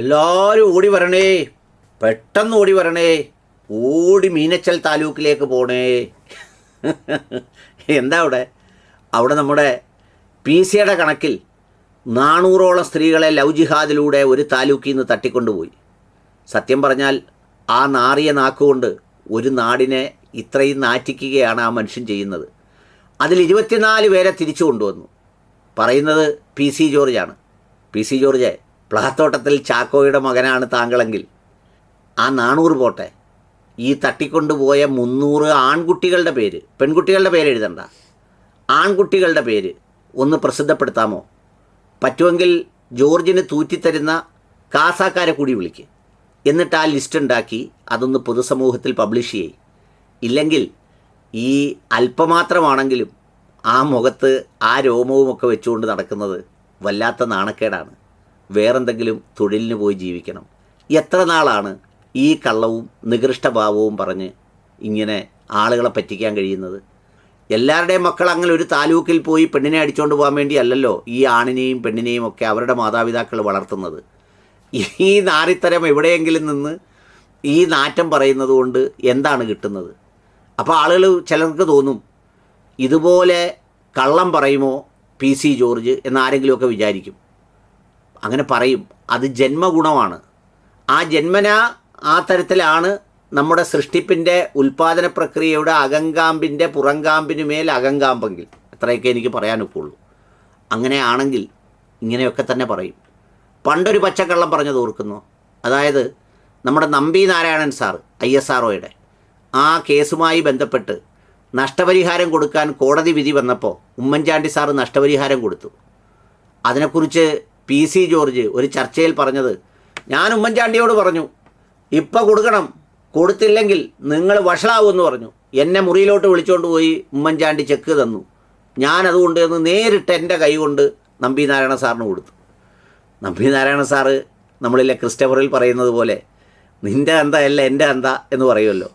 എല്ലാവരും ഓടി വരണേ. പെട്ടെന്ന് ഓടി വരണേ. ഓടി മീനച്ചൽ താലൂക്കിലേക്ക് പോണേ. എന്താ അവിടെ? അവിടെ നമ്മുടെ പി സിയുടെ കണക്കിൽ നാനൂറോളം സ്ത്രീകളെ ലവ് ജിഹാദിലൂടെ ഒരു താലൂക്കിൽ നിന്ന് തട്ടിക്കൊണ്ടുപോയി. സത്യം പറഞ്ഞാൽ ആ നാറിയ നാക്കുകൊണ്ട് ഒരു നാടിനെ ഇത്രയും നാറ്റിക്കുകയാണ് ആ മനുഷ്യൻ ചെയ്യുന്നത്. അതിൽ ഇരുപത്തിനാല് പേരെ തിരിച്ചു കൊണ്ടുവന്നു. പറയുന്നത് പി സി ജോർജാണ് പി സി ജോർജ് പ്ലാത്തോട്ടത്തിൽ ചാക്കോയുടെ മകനാണ് താങ്കളെങ്കിൽ ആ നാണൂറ് പോട്ടെ. ഈ തട്ടിക്കൊണ്ടുപോയ മുന്നൂറ് ആൺകുട്ടികളുടെ പേര് പെൺകുട്ടികളുടെ പേര് എഴുതണ്ട. ആൺകുട്ടികളുടെ പേര് ഒന്ന് പ്രസിദ്ധപ്പെടുത്താമോ? പറ്റുമെങ്കിൽ ജോർജിന് തൂറ്റിത്തരുന്ന കാസാക്കാരെ കൂടി വിളിക്ക്. എന്നിട്ട് ആ ലിസ്റ്റ് ഉണ്ടാക്കി അതൊന്ന് പൊതുസമൂഹത്തിൽ പബ്ലിഷ് ചെയ്യ്. ഇല്ലെങ്കിൽ ഈ അല്പമാത്രമാണെങ്കിലും ആ മുഖത്ത് ആ രോമവുമൊക്കെ വെച്ചുകൊണ്ട് നടക്കുന്നത് വല്ലാത്ത നാണക്കേടാണ്. വേറെന്തെങ്കിലും തൊഴിലിന് പോയി ജീവിക്കണം. എത്ര നാളാണ് ഈ കള്ളവും നികൃഷ്ടഭാവവും പറഞ്ഞ് ഇങ്ങനെ ആളുകളെ പറ്റിക്കാൻ കഴിയുന്നത്? എല്ലാവരുടെയും മക്കൾ അങ്ങനെ ഒരു താലൂക്കിൽ പോയി പെണ്ണിനെ അടിച്ചുകൊണ്ട് പോകാൻ വേണ്ടി അല്ലല്ലോ ഈ ആണിനെയും പെണ്ണിനെയും ഒക്കെ അവരുടെ മാതാപിതാക്കൾ വളർത്തുന്നത്. ഈ നാറിത്തരം എവിടെയെങ്കിലും നിന്ന് ഈ നാറ്റം പറയുന്നത് കൊണ്ട് എന്താണ് കിട്ടുന്നത്? അപ്പോൾ ആളുകൾ ചിലർക്ക് തോന്നും ഇതുപോലെ കള്ളം പറയുമോ പി സി ജോർജ് എന്നാരെങ്കിലുമൊക്കെ വിചാരിക്കും. അങ്ങനെ പറയും. അത് ജന്മഗുണമാണ്. ആ ജന്മന ആ തരത്തിലാണ് നമ്മുടെ സൃഷ്ടിപ്പിന്റെ ഉൽപാദന പ്രക്രിയയുടെ അകങ്കാമ്പിന്റെ പുറങ്കാമ്പിന് മേൽ അകങ്കാമ്പെങ്കിൽ. അത്രയൊക്കെ എനിക്ക് പറയാനൊക്കുള്ളൂ. അങ്ങനെയാണെങ്കിൽ ഇങ്ങനെയൊക്കെ തന്നെ പറയും. പണ്ടൊരു പച്ചക്കള്ളം പറഞ്ഞു ഓർക്കുന്നു. അതായത് നമ്മുടെ Nambi Narayanan sir I S R ആ കേസുമായി ബന്ധപ്പെട്ട് നഷ്ടപരിഹാരം കൊടുക്കാൻ കോടതി വിധി വന്നപ്പോൾ ഉമ്മൻചാണ്ടി സാർ നഷ്ടപരിഹാരം കൊടുത്തു. അതിനെക്കുറിച്ച് പി സി ജോർജ് ഒരു ചർച്ചയിൽ പറഞ്ഞത്. ഞാൻ ഉമ്മൻചാണ്ടിയോട് പറഞ്ഞു ഇപ്പം കൊടുക്കണം കൊടുത്തില്ലെങ്കിൽ നിങ്ങൾ വഷളാവുമെന്ന് പറഞ്ഞു. എന്നെ മുറിയിലോട്ട് വിളിച്ചുകൊണ്ട് പോയി ഉമ്മൻചാണ്ടി ചെക്ക് തന്നു. ഞാൻ അതുകൊണ്ട് എന്ന് നേരിട്ട് എന്റെ കൈ കൊണ്ട് നമ്പി നാരായണ സാറിന് കൊടുത്തു. നമ്പി നാരായണ സാറ് നമ്മളിലെ ക്രിസ്റ്റഫറിൽ പറയുന്നത് പോലെ നിന്റെ അന്ത അല്ല എന്റെ അന്ത എന്ന് പറയുമല്ലോ.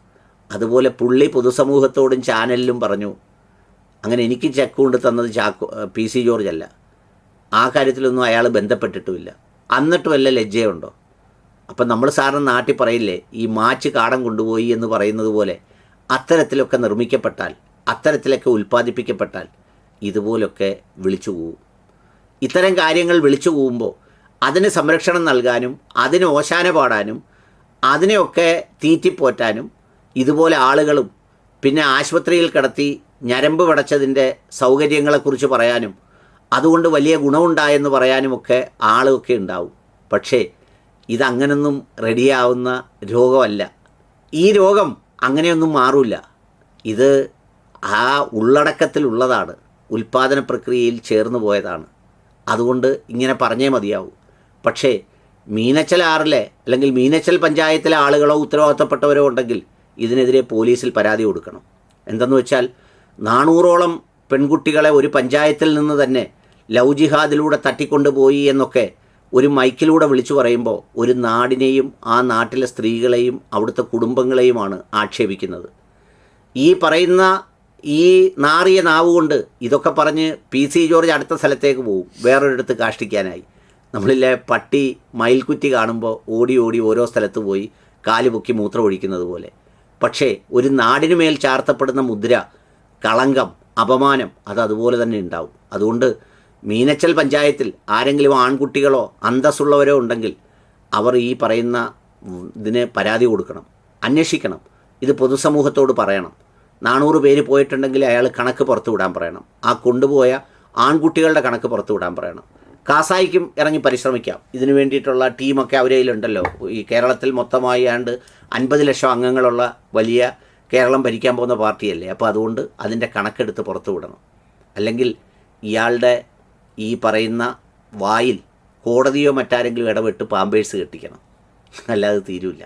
അതുപോലെ പുള്ളി പൊതുസമൂഹത്തോടും ചാനലിലും പറഞ്ഞു അങ്ങനെ എനിക്ക് ചെക്ക് കൊണ്ട് തന്നത് ചാക്കോ പി സി ജോർജ് അല്ല. ആ കാര്യത്തിലൊന്നും അയാൾ ബന്ധപ്പെട്ടിട്ടുമില്ല. എന്നിട്ട് വല്ല ലജ്ജയുണ്ടോ? അപ്പം നമ്മൾ സാറിന് നാട്ടിൽ പറയില്ലേ ഈ മാച്ച് കാടം കൊണ്ടുപോയി എന്ന് പറയുന്നത് പോലെ അത്തരത്തിലൊക്കെ നിർമ്മിക്കപ്പെട്ടാൽ അത്തരത്തിലൊക്കെ ഉൽപ്പാദിപ്പിക്കപ്പെട്ടാൽ ഇതുപോലൊക്കെ വിളിച്ചു പോവും. ഇത്തരം കാര്യങ്ങൾ വിളിച്ചു പോകുമ്പോൾ അതിന് സംരക്ഷണം നൽകാനും അതിന് ഓശാന പാടാനും അതിനെയൊക്കെ തീറ്റിപ്പോറ്റാനും ഇതുപോലെ ആളുകളും പിന്നെ ആശുപത്രിയിൽ കിടത്തി ഞരമ്പ് പടച്ചതിന്റെ സൗകര്യങ്ങളെക്കുറിച്ച് പറയാനും അതുകൊണ്ട് വലിയ ഗുണമുണ്ടായെന്ന് പറയാനുമൊക്കെ ആളൊക്കെ ഉണ്ടാവും. പക്ഷേ ഇതങ്ങനൊന്നും റെഡിയാവുന്ന രോഗമല്ല. ഈ രോഗം അങ്ങനെയൊന്നും മാറില്ല ഇത് ആ ഉള്ളടക്കത്തിലുള്ളതാണ്. ഉൽപ്പാദന പ്രക്രിയയിൽ ചേർന്ന് പോയതാണ്. അതുകൊണ്ട് ഇങ്ങനെ പറഞ്ഞേ മതിയാവും. പക്ഷേ മീനച്ചൽ ആറിലെ അല്ലെങ്കിൽ മീനച്ചൽ പഞ്ചായത്തിലെ ആളുകളോ ഉത്തരവാദിത്തപ്പെട്ടവരോ ഉണ്ടെങ്കിൽ ഇതിനെതിരെ പോലീസിൽ പരാതി കൊടുക്കണം. എന്തെന്ന് വെച്ചാൽ നാനൂറോളം പെൺകുട്ടികളെ ഒരു പഞ്ചായത്തിൽ നിന്ന് തന്നെ ലവ് ജിഹാദിലൂടെ തട്ടിക്കൊണ്ടുപോയി എന്നൊക്കെ ഒരു മൈക്കിലൂടെ വിളിച്ചു പറയുമ്പോൾ ഒരു നാടിനെയും ആ നാട്ടിലെ സ്ത്രീകളെയും അവിടുത്തെ കുടുംബങ്ങളെയുമാണ് ആക്ഷേപിക്കുന്നത്. ഈ പറയുന്ന ഈ നാറിയ നാവ് കൊണ്ട് ഇതൊക്കെ പറഞ്ഞ് പി സി ജോർജ് അടുത്ത സ്ഥലത്തേക്ക് പോകും വേറൊരിടത്ത് കാഷ്ടിക്കാനായി. നമ്മളിലെ പട്ടി മയിൽക്കുറ്റി കാണുമ്പോൾ ഓടി ഓടി ഓരോ സ്ഥലത്ത് പോയി കാൽ പൊക്കി മൂത്രം ഒഴിക്കുന്നത് പോലെ പക്ഷേ ഒരു നാടിനു മേൽ ചാർത്തപ്പെടുന്ന മുദ്ര കളങ്കം അപമാനം അത് അതുപോലെ തന്നെ ഉണ്ടാവും. അതുകൊണ്ട് മീനച്ചൽ പഞ്ചായത്തിൽ ആരെങ്കിലും ആൺകുട്ടികളോ അന്തസ്സുള്ളവരോ ഉണ്ടെങ്കിൽ അവർ ഈ പറയുന്ന ഇതിനെ പരാതി കൊടുക്കണം. അന്വേഷിക്കണം. ഇത് പൊതുസമൂഹത്തോട് പറയണം. നാനൂറ് പേര് പോയിട്ടുണ്ടെങ്കിൽ അയാൾ കണക്ക് പുറത്തു വിടാൻ പറയണം. ആ കൊണ്ടുപോയ ആൺകുട്ടികളുടെ കണക്ക് പുറത്തു വിടാൻ പറയണം. കാസായിക്കും ഇറങ്ങി പരിശ്രമിക്കാം. ഇതിനു വേണ്ടിയിട്ടുള്ള ടീമൊക്കെ അവരെ കയ്യിലുണ്ടല്ലോ ഈ കേരളത്തിൽ മൊത്തമായി ആണ്ട് അൻപത് ലക്ഷം അംഗങ്ങളുള്ള വലിയ കേരളം ഭരിക്കാൻ പോകുന്ന പാർട്ടിയല്ലേ അപ്പോൾ അതുകൊണ്ട് അതിന്റെ കണക്കെടുത്ത് പുറത്തു വിടണം. അല്ലെങ്കിൽ ഇയാളുടെ ഈ പറയുന്ന വായിൽ കോടതിയോ മറ്റാരെങ്കിലും ഇടപെട്ട് പാമ്പേഴ്സ് കെട്ടിക്കണം. അല്ലാതെ തീരൂല്ല.